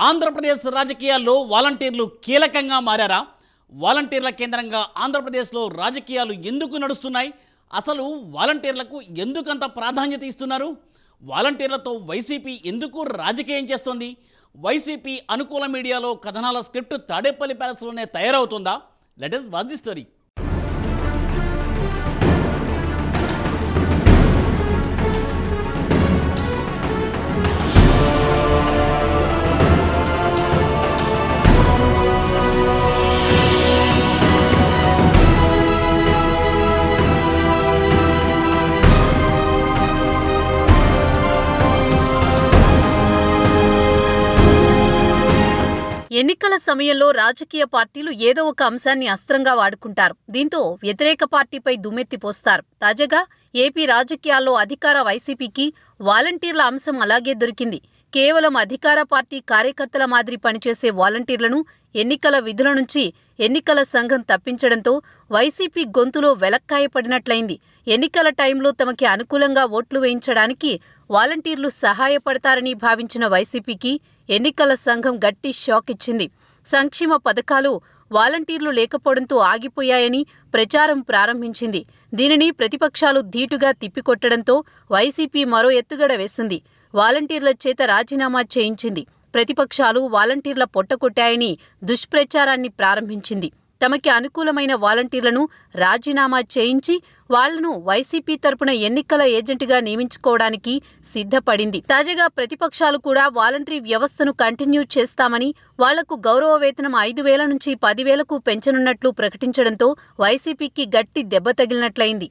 ఆంధ్రప్రదేశ్ రాజకీయాల్లో వాలంటీర్లు కీలకంగా మారారా? వాలంటీర్ల కేంద్రంగా ఆంధ్రప్రదేశ్లో రాజకీయాలు ఎందుకు నడుస్తున్నాయి? అసలు వాలంటీర్లకు ఎందుకంత ప్రాధాన్యత ఇస్తున్నారు? వాలంటీర్లతో వైసీపీ ఎందుకు రాజకీయం చేస్తోంది? వైసీపీ అనుకూల మీడియాలో కథనాల స్క్రిప్ట్ తాడేపల్లి ప్యాలెస్లోనే తయారవుతుందా? Let us watch the story ఎన్నికల సమయంలో రాజకీయ పార్టీలు ఏదో ఒక అంశాన్ని అస్త్రంగా వాడుకుంటారు. దీంతో వ్యతిరేక పార్టీపై దుమ్మెత్తి పోస్తారు. తాజాగా ఏపీ రాజకీయాల్లో అధికార వైసీపీకి వాలంటీర్ల అంశం అలాగే దొరికింది. కేవలం అధికార పార్టీ కార్యకర్తల మాదిరి పనిచేసే వాలంటీర్లను ఎన్నికల విధుల నుంచి ఎన్నికల సంఘం తప్పించడంతో వైసీపీ గొంతులో వెలక్కాయపడినట్లయింది. ఎన్నికల టైంలో తమకి అనుకూలంగా ఓట్లు వేయించడానికి వాలంటీర్లు సహాయపడతారని భావించిన వైసీపీకి ఎన్నికల సంఘం గట్టి షాక్ ఇచ్చింది. సంక్షేమ పథకాలు వాలంటీర్లు లేకపోవడంతో ఆగిపోయాయని ప్రచారం ప్రారంభించింది. దీనిని ప్రతిపక్షాలు ధీటుగా తిప్పికొట్టడంతో వైసీపీ మరో ఎత్తుగడ వేసింది. వాలంటీర్ల చేత రాజీనామా చేయించింది. ప్రతిపక్షాలు వాలంటీర్ల పొట్టకొట్టాయని దుష్ప్రచారాన్ని ప్రారంభించింది. తమకి అనుకూలమైన వాలంటీర్లను రాజీనామా చేయించి వాళ్ళను వైసీపీ తరపున ఎన్నికల ఏజెంట్గా నియమించుకోవడానికి సిద్ధపడింది. తాజాగా ప్రతిపక్షాలు కూడా వాలంటరీ వ్యవస్థను కంటిన్యూ చేస్తామని వాళ్ళకు గౌరవ వేతనం ఐదు వేల నుంచి పదివేలకు పెంచనున్నట్లు ప్రకటించడంతో వైసీపీకి గట్టి దెబ్బ తగిలినట్లయింది.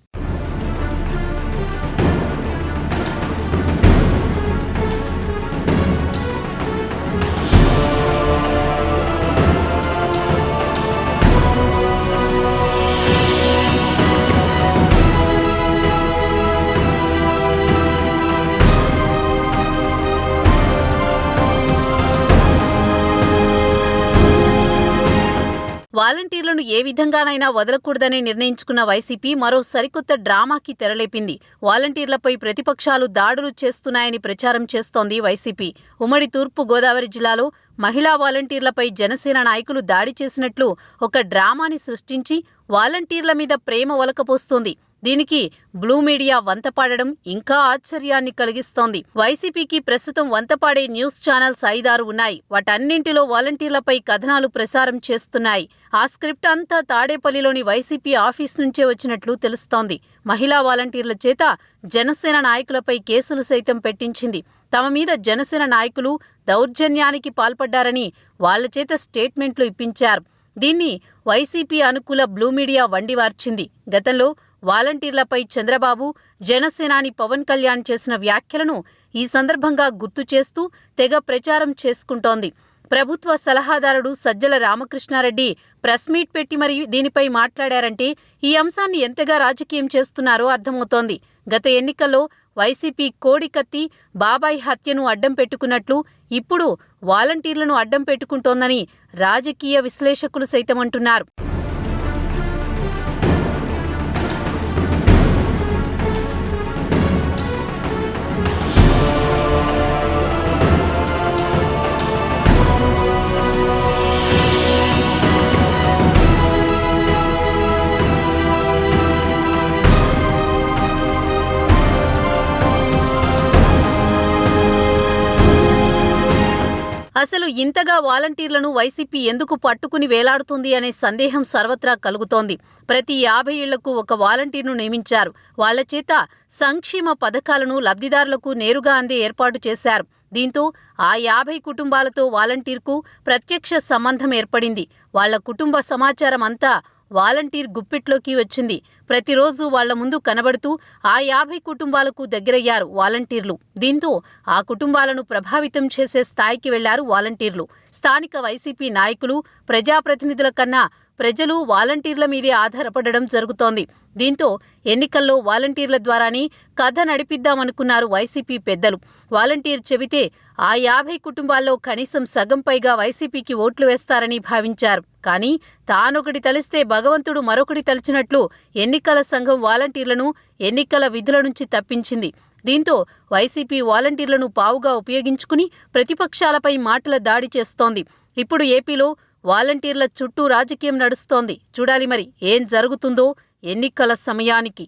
వాలంటీర్లను ఏ విధంగానైనా వదలకూడదని నిర్ణయించుకున్న వైసీపీ మరో సరికొత్త డ్రామాకి తెరలేపింది. వాలంటీర్లపై ప్రతిపక్షాలు దాడులు చేస్తున్నాయని ప్రచారం చేస్తోంది వైసీపీ. ఉమ్మడి తూర్పు గోదావరి జిల్లాలో మహిళా వాలంటీర్లపై జనసేన నాయకులు దాడి చేసినట్లు ఒక డ్రామాని సృష్టించి వాలంటీర్ల మీద ప్రేమ ఒలకపోస్తోంది. దీనికి బ్లూ మీడియా వంతపాడడం ఇంకా ఆశ్చర్యాన్ని కలిగిస్తోంది. వైసీపీకి ప్రస్తుతం వంతపాడే న్యూస్ ఛానల్స్ ఐదారు ఉన్నాయి. వాటన్నింటిలో వాలంటీర్లపై కథనాలు ప్రసారం చేస్తున్నాయి. ఆ స్క్రిప్ట్ అంతా తాడేపల్లిలోని వైసీపీ ఆఫీస్ నుంచే వచ్చినట్లు తెలుస్తోంది. మహిళా వాలంటీర్ల చేత జనసేన నాయకులపై కేసులు సైతం పెట్టించింది. తమ మీద జనసేన నాయకులు దౌర్జన్యానికి పాల్పడ్డారని వాళ్ళ చేత స్టేట్మెంట్లు ఇప్పించారు. దీన్ని వైసీపీ అనుకూల బ్లూ మీడియా వండివార్చింది గతంలో వాలంటీర్లపై చంద్రబాబు జనసేనాని పవన్ కళ్యాణ్ చేసిన వ్యాఖ్యలను ఈ సందర్భంగా గుర్తు చేస్తూ తెగ ప్రచారం చేసుకుంటోంది. ప్రభుత్వ సలహాదారుడు సజ్జల రామకృష్ణారెడ్డి ప్రెస్ మీట్ పెట్టి మరి దీనిపై మాట్లాడారంటే ఈ అంశాన్ని ఎంతగా రాజకీయం చేస్తున్నారో అర్థమవుతోంది. గత ఎన్నికల్లో వైసీపీ కోడికత్తి బాబాయ్ హత్యను అడ్డం పెట్టుకున్నట్లు ఇప్పుడు వాలంటీర్లను అడ్డం పెట్టుకుంటోందని రాజకీయ విశ్లేషకులు సైతం అంటున్నారు. అసలు ఇంతగా వాలంటీర్లను వైసీపీ ఎందుకు పట్టుకుని వేలాడుతుంది అనే సందేహం సర్వత్రా కలుగుతోంది. ప్రతి యాభై ఏళ్ళకు ఒక వాలంటీర్ను నియమించారు. వాళ్ళ చేత సంక్షేమ పథకాలను లబ్ధిదారులకు నేరుగా అందే ఏర్పాటు చేశారు. దీంతో ఆ యాభై కుటుంబాలతో వాలంటీర్కు ప్రత్యక్ష సంబంధం ఏర్పడింది. వాళ్ళ కుటుంబ సమాచారం అంతా వాలంటీర్ గుప్పిట్లోకి వచ్చింది. ప్రతిరోజు వాళ్ళ ముందు కనబడుతూ ఆ యాభై కుటుంబాలకు దగ్గరయ్యారు వాలంటీర్లు. దీంతో ఆ కుటుంబాలను ప్రభావితం చేసే స్థాయికి వెళ్ళారు వాలంటీర్లు. స్థానిక వైసీపీ నాయకులు ప్రజాప్రతినిధుల కన్నా ప్రజలు వాలంటీర్ల మీదే ఆధారపడడం జరుగుతోంది. దీంతో ఎన్నికల్లో వాలంటీర్ల ద్వారానే కథ నడిపిద్దామనుకున్నారు వైసీపీ పెద్దలు. వాలంటీర్ చెబితే ఆ యాభై కుటుంబాల్లో కనీసం సగం పైగా వైసీపీకి ఓట్లు వేస్తారని భావించారు. కానీ తానొకటి తలిస్తే భగవంతుడు మరొకటి తలిచినట్లు ఎన్నికల సంఘం వాలంటీర్లను ఎన్నికల విధుల నుంచి తప్పించింది. దీంతో వైసీపీ వాలంటీర్లను పావుగా ఉపయోగించుకుని ప్రతిపక్షాలపై మాటల దాడి చేస్తోంది. ఇప్పుడు ఏపీలో వాలంటీర్ల చుట్టూ రాజకీయం నడుస్తోంది. చూడాలి మరి ఏం జరుగుతుందో ఎన్నికల సమయానికి.